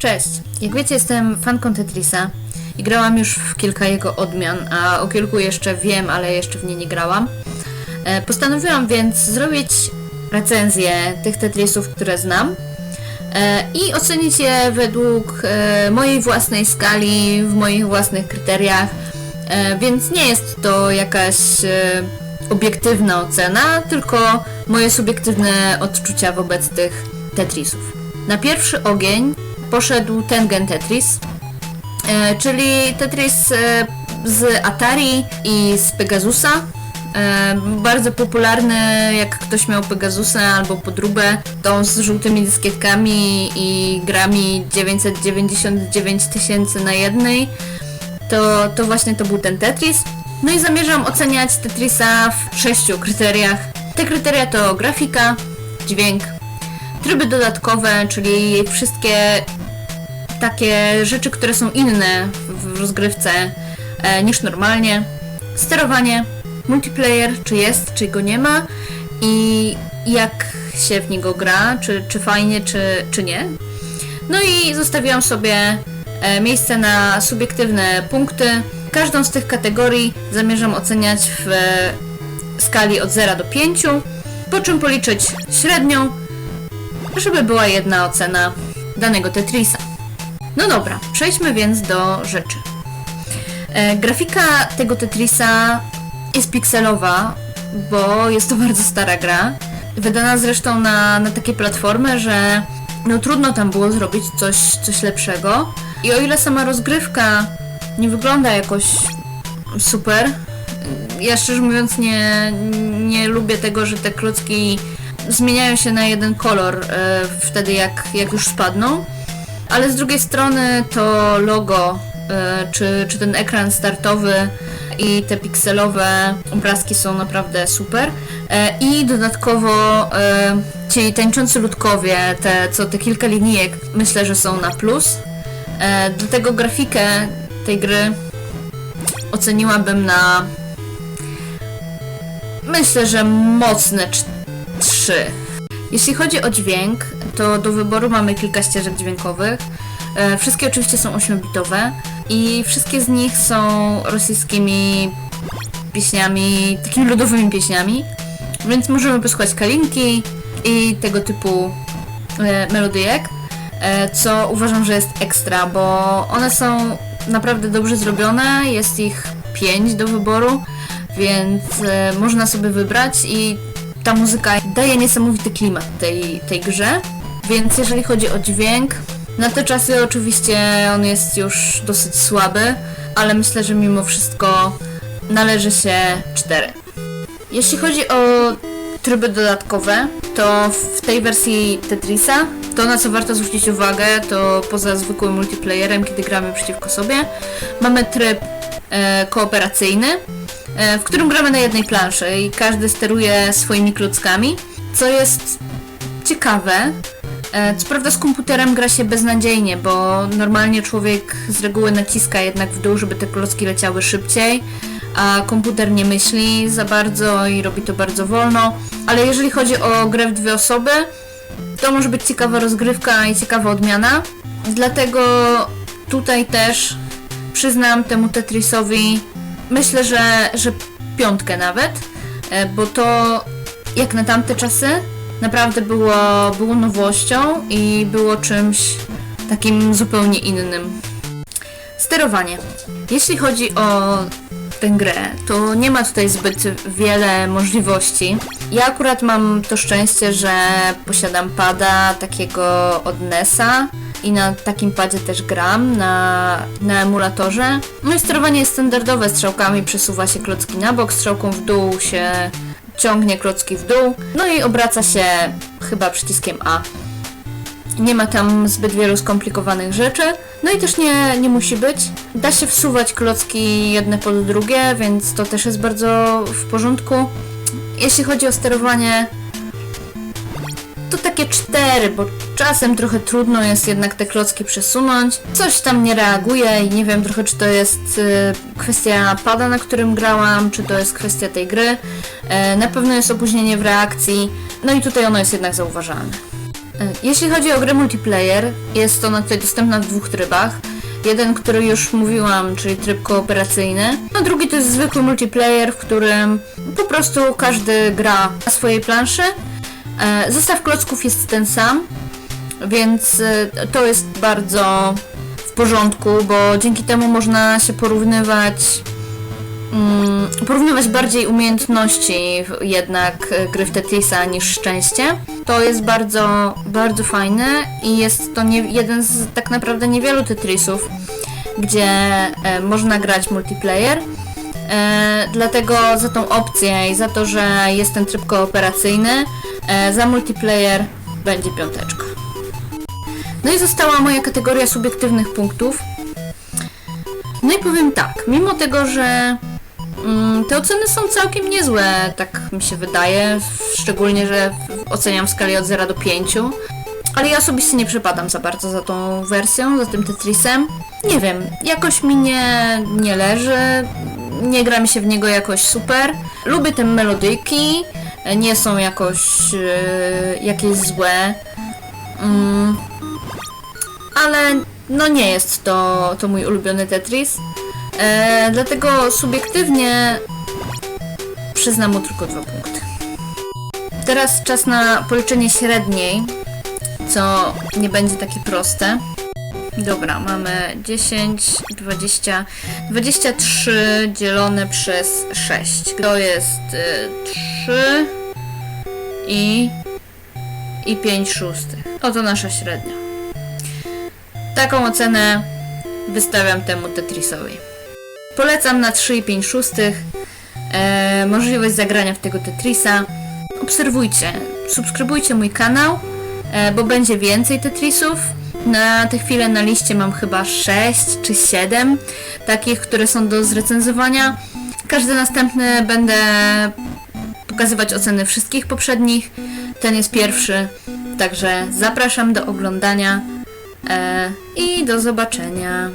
Cześć! Jak wiecie, jestem fanką Tetrisa i grałam już w kilka jego odmian, a o kilku jeszcze wiem, ale jeszcze w nie nie grałam. E, Postanowiłam więc zrobić recenzję tych Tetrisów, które znam e, i ocenić je według e, mojej własnej skali, w moich własnych kryteriach, więc nie jest to jakaś obiektywna ocena, tylko moje subiektywne odczucia wobec tych Tetrisów. Na pierwszy ogień poszedł Tengen Tetris, e, czyli Tetris e, z Atari i z Pegasusa. E, bardzo popularny, jak ktoś miał Pegasusa albo podróbę, tą z żółtymi dyskietkami i grami 999 tysięcy na jednej, to, to właśnie to był ten Tetris. No i zamierzam oceniać Tetrisa w sześciu kryteriach. Te kryteria to grafika, dźwięk, tryby dodatkowe, czyli wszystkie takie rzeczy, które są inne w rozgrywce e, niż normalnie, sterowanie, multiplayer, czy jest, czy go nie ma i jak się w niego gra, czy, czy fajnie, czy, czy nie. No i zostawiłam sobie e, miejsce na subiektywne punkty. Każdą z tych kategorii zamierzam oceniać w e, skali od 0 do 5, po czym policzyć średnią, żeby była jedna ocena danego Tetrisa. No dobra, przejdźmy więc do rzeczy. E, grafika tego Tetrisa jest pikselowa, bo jest to bardzo stara gra. Wydana zresztą na, na takie platformy, że no trudno tam było zrobić coś, coś lepszego. I o ile sama rozgrywka nie wygląda jakoś super, ja szczerze mówiąc nie, nie lubię tego, że te klocki zmieniają się na jeden kolor e, wtedy jak, jak już spadną. Ale z drugiej strony to logo, e, czy, czy ten ekran startowy i te pikselowe obrazki są naprawdę super. E, I dodatkowo e, ci tańczący ludkowie, te, co te kilka linijek, myślę, że są na plus. Do tego grafikę tej gry oceniłabym na myślę, że mocne 3. Jeśli chodzi o dźwięk, to do wyboru mamy kilka ścieżek dźwiękowych. E, Wszystkie oczywiście są 8-bitowe i wszystkie z nich są rosyjskimi pieśniami, takimi ludowymi pieśniami, więc możemy posłuchać kalinki i tego typu e, melodyjek, e, co uważam, że jest ekstra, bo one są naprawdę dobrze zrobione, jest ich 5 do wyboru, więc można sobie wybrać i ta muzyka daje niesamowity klimat tej, tej grze, więc jeżeli chodzi o dźwięk, na te czasy oczywiście on jest już dosyć słaby, ale myślę, że mimo wszystko należy się 4. Jeśli chodzi o tryby dodatkowe, to w tej wersji Tetrisa, to na co warto zwrócić uwagę, to poza zwykłym multiplayerem, kiedy gramy przeciwko sobie, mamy tryb e, kooperacyjny, w którym gramy na jednej planszy i każdy steruje swoimi klockami, co jest ciekawe. E, Co prawda z komputerem gra się beznadziejnie, bo normalnie człowiek z reguły naciska jednak w dół, żeby te klocki leciały szybciej, a komputer nie myśli za bardzo i robi to bardzo wolno. Ale jeżeli chodzi o grę w dwie osoby, to może być ciekawa rozgrywka i ciekawa odmiana. Dlatego tutaj też przyznam temu Tetrisowi, myślę, że, że piątkę nawet, e, bo to jak na tamte czasy naprawdę było, było nowością i było czymś takim zupełnie innym. Sterowanie. Jeśli chodzi o tę grę, to nie ma tutaj zbyt wiele możliwości. Ja akurat mam to szczęście, że posiadam pada takiego od NESa i na takim padzie też gram, na, na emulatorze. No i sterowanie jest standardowe, strzałkami przesuwa się klocki na bok, strzałką w dół się ciągnie klocki w dół, no i obraca się chyba przyciskiem A. Nie ma tam zbyt wielu skomplikowanych rzeczy, no i też nie, nie musi być. Da się wsuwać klocki jedne pod drugie, więc to też jest bardzo w porządku. Jeśli chodzi o sterowanie, to takie cztery, bo czasem trochę trudno jest jednak te klocki przesunąć. Coś tam nie reaguje i nie wiem trochę, czy to jest y, kwestia pada, na którym grałam, czy to jest kwestia tej gry. E, na pewno jest opóźnienie w reakcji, no i tutaj ono jest jednak zauważalne. Jeśli chodzi o grę multiplayer, jest ona tutaj dostępna w dwóch trybach. Jeden, który już mówiłam, czyli tryb kooperacyjny, a drugi to jest zwykły multiplayer, w którym po prostu każdy gra na swojej planszy. E, Zestaw klocków jest ten sam, więc e, to jest bardzo w porządku, bo dzięki temu można się porównywać mm, porównywać bardziej umiejętności jednak e, gry w Tetrisa niż szczęście. To jest bardzo, bardzo fajne i jest to nie, jeden z tak naprawdę niewielu Tetrisów, gdzie można grać multiplayer. E, dlatego za tą opcję i za to, że jest ten tryb kooperacyjny, e, za multiplayer będzie piąteczka. No i została moja kategoria subiektywnych punktów. No i powiem tak, mimo tego, że mm, te oceny są całkiem niezłe, tak mi się wydaje, szczególnie, że oceniam w skali od 0 do 5, ale ja osobiście nie przepadam za bardzo za tą wersją, za tym Tetrisem. Nie wiem, jakoś mi nie, nie leży, nie gra mi się w niego jakoś super. Lubię te melodyjki, nie są jakoś e, jakieś złe. Mm, ale no nie jest to, to mój ulubiony Tetris. E, dlatego subiektywnie przyznam mu tylko dwa punkty. Teraz czas na policzenie średniej, co nie będzie takie proste. Dobra, mamy 10, 20, 23 dzielone przez 6. To jest y, 3 i, i 5 szóstych. Oto nasza średnia. Taką ocenę wystawiam temu Tetrisowi. Polecam na 3,5 szóstych e, możliwość zagrania w tego Tetrisa. Obserwujcie, subskrybujcie mój kanał, e, bo będzie więcej Tetrisów. Na tę chwilę na liście mam chyba 6 czy 7 takich, które są do zrecenzowania. Każdy następny będę pokazywać oceny wszystkich poprzednich. Ten jest pierwszy, także zapraszam do oglądania e, i do zobaczenia.